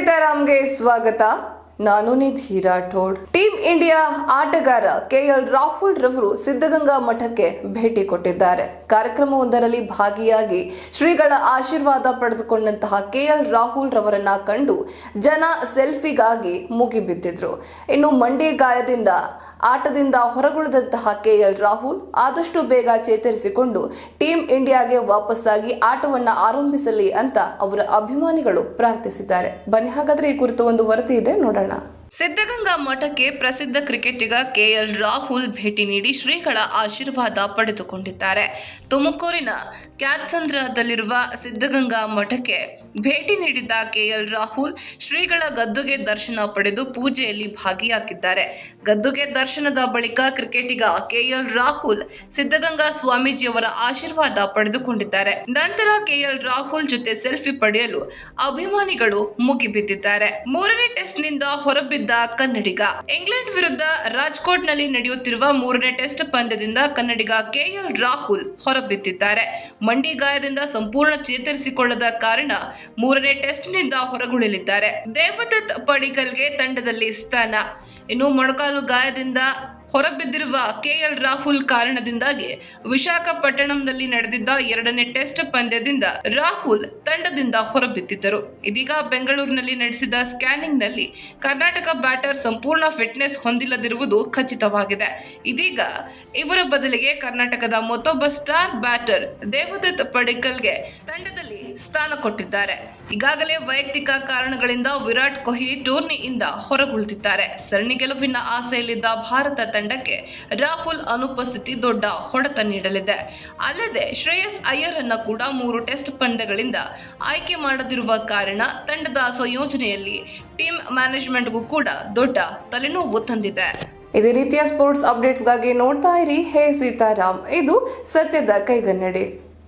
ಸೀತಾರಾಮ್ಗೆ ಸ್ವಾಗತ. ನಾನು Nidhi Rathod. Team India ಆಟಗಾರ ಕೆಎಲ್ ರಾಹುಲ್ ರವರು ಸಿದ್ಧಗಂಗಾ ಮಠಕ್ಕೆ ಭೇಟಿ ಕೊಟ್ಟಿದ್ದಾರೆ. ಕಾರ್ಯಕ್ರಮವೊಂದರಲ್ಲಿ ಭಾಗಿಯಾಗಿ ಶ್ರೀಗಳ ಆಶೀರ್ವಾದ ಪಡೆದುಕೊಂಡಂತಹ ಕೆಎಲ್ ರಾಹುಲ್ ರವರನ್ನ ಕಂಡು ಜನ ಸೆಲ್ಫಿಗಾಗಿ ಮುಗಿಬಿದ್ದಿದ್ರು. ಇನ್ನು ಮಂಡಿ ಗಾಯದಿಂದ ಆಟದಿಂದ ಹೊರಗುಳಿದಂತಹ ಕೆಎಲ್ ರಾಹುಲ್ ಆದಷ್ಟು ಬೇಗ ಚೇತರಿಸಿಕೊಂಡು ಟೀಂ ಇಂಡಿಯಾಗೆ ವಾಪಸ್ಸಾಗಿ ಆಟವನ್ನು ಆರಂಭಿಸಲಿ ಅಂತ ಅವರ ಅಭಿಮಾನಿಗಳು ಪ್ರಾರ್ಥಿಸಿದ್ದಾರೆ. ಬನ್ನಿ ಹಾಗಾದ್ರೆ ಈ ಕುರಿತು ಒಂದು ವರದಿ ಇದೆ, ನೋಡೋಣ. ಸಿದ್ಧಗಂಗಾ ಮಠಕ್ಕೆ ಪ್ರಸಿದ್ಧ ಕ್ರಿಕೆಟಿಗ ಕೆಎಲ್ ರಾಹುಲ್ ಭೇಟಿ ನೀಡಿ ಶ್ರೀಗಳ ಆಶೀರ್ವಾದ ಪಡೆದುಕೊಂಡಿದ್ದಾರೆ. ತುಮಕೂರಿನ ಕ್ಯಾತ್ಸಂದ್ರದಲ್ಲಿರುವ ಸಿದ್ಧಗಂಗಾ ಮಠಕ್ಕೆ ಭೇಟಿ ನೀಡಿದ್ದ ಕೆಎಲ್ ರಾಹುಲ್. ಶ್ರೀಗಳ ಗದ್ದುಗೆ ದರ್ಶನ ಪಡೆದು ಪೂಜೆಯಲ್ಲಿ ಭಾಗಿಯಾಗಿದ್ದಾರೆ. ಗದ್ದುಗೆ ದರ್ಶನದ ಬಳಿಕ ಕ್ರಿಕೆಟಿಗ ಕೆಎಲ್ ರಾಹುಲ್, ಸಿದ್ಧಗಂಗಾ ಸ್ವಾಮೀಜಿಯವರ ಆಶೀರ್ವಾದ ಪಡೆದುಕೊಂಡಿದ್ದಾರೆ. ನಂತರ ಕೆಎಲ್ ರಾಹುಲ್ ಜೊತೆ ಸೆಲ್ಫಿ ಪಡೆಯಲು ಅಭಿಮಾನಿಗಳು ಮುಗಿಬಿದ್ದಿದ್ದಾರೆ. ಮೂರನೇ ಟೆಸ್ಟ್ನಿಂದ ಹೊರಬಿದ್ದ ಕನ್ನಡಿಗ. ಇಂಗ್ಲೆಂಡ್ ವಿರುದ್ಧ ರಾಜ್ಕೋಟ್ನಲ್ಲಿ ನಡೆಯುತ್ತಿರುವ ಮೂರನೇ ಟೆಸ್ಟ್ ಪಂದ್ಯದಿಂದ ಕನ್ನಡಿಗ ಕೆಎಲ್ ರಾಹುಲ್ ಹೊರಬಿದ್ದಿದ್ದಾರೆ. ಮಂಡಿ ಗಾಯದಿಂದ ಸಂಪೂರ್ಣ ಚೇತರಿಸಿಕೊಳ್ಳದ ಕಾರಣ ಮೂರನೇ ಟೆಸ್ಟ್ನಿಂದ ಹೊರಗುಳಿಯಲಿದ್ದಾರೆ. ದೇವದತ್ ಪಡಿಕಲ್ಗೆ ತಂಡದಲ್ಲಿ ಸ್ಥಾನ. ಇನ್ನು ಮೊಣಕಾಲು ಗಾಯದಿಂದ ಹೊರಬಿದ್ದಿರುವ ಕೆಎಲ್ ರಾಹುಲ್ ಕಾರಣದಿಂದಾಗಿ ವಿಶಾಖಪಟ್ಟಣಂನಲ್ಲಿ ನಡೆದಿದ್ದ ಎರಡನೇ ಟೆಸ್ಟ್ ಪಂದ್ಯದಿಂದ ರಾಹುಲ್ ತಂಡದಿಂದ ಹೊರಬಿದ್ದಿದ್ದರು. ಇದೀಗ ಬೆಂಗಳೂರಿನಲ್ಲಿ ನಡೆಸಿದ ಸ್ಕ್ಯಾನಿಂಗ್ನಲ್ಲಿ ಕರ್ನಾಟಕ ಬ್ಯಾಟರ್ ಸಂಪೂರ್ಣ ಫಿಟ್ನೆಸ್ ಹೊಂದಿಲ್ಲದಿರುವುದು ಖಚಿತವಾಗಿದೆ. ಇದೀಗ ಇವರ ಬದಲಿಗೆ ಕರ್ನಾಟಕದ ಮತ್ತೊಬ್ಬ ಸ್ಟಾರ್ ಬ್ಯಾಟರ್ ದೇವದತ್ ಪಡಿಕಲ್ಗೆ ತಂಡದಲ್ಲಿ ಸ್ಥಾನ ಕೊಟ್ಟಿದ್ದಾರೆ. ಈಗಾಗಲೇ ವೈಯಕ್ತಿಕ ಕಾರಣಗಳಿಂದ ವಿರಾಟ್ ಕೊಹ್ಲಿ ಟೂರ್ನಿಯಿಂದ ಹೊರಗುಳಿದಿದ್ದಾರೆ. ಸರಣಿ ಗೆಲುವಿನ ಆಸೆಯಲ್ಲಿದ್ದ ಭಾರತ ತಂಡಕ್ಕೆ ರಾಹುಲ್ ಅನುಪಸ್ಥಿತಿ ದೊಡ್ಡ ಹೊಡೆತ ನೀಡಲಿದೆ. ಅಲ್ಲದೆ ಶ್ರೇಯಸ್ ಅಯ್ಯರ್ ಕೂಡ ಮೂರು ಟೆಸ್ಟ್ ಪಂದ್ಯಗಳಿಂದ ಆಯ್ಕೆ ಮಾಡದಿರುವ ಕಾರಣ ತಂಡದ ಸಂಯೋಜನೆಯಲ್ಲಿ ಟೀಮ್ ಮ್ಯಾನೇಜ್ಮೆಂಟ್ಗೂ ಕೂಡ ದೊಡ್ಡ ತಲೆನೋವು ತಂದಿದೆ. ಇದೇ ರೀತಿಯ ಸ್ಪೋರ್ಟ್ಸ್ ಅಪ್ಡೇಟ್ಸ್ಗಾಗಿ ನೋಡ್ತಾ ಇರಿ ಹೇ ಸೀತಾರಾಮ್. ಇದು ಸತ್ಯದ ಕೈಗನ್ನಡಿ.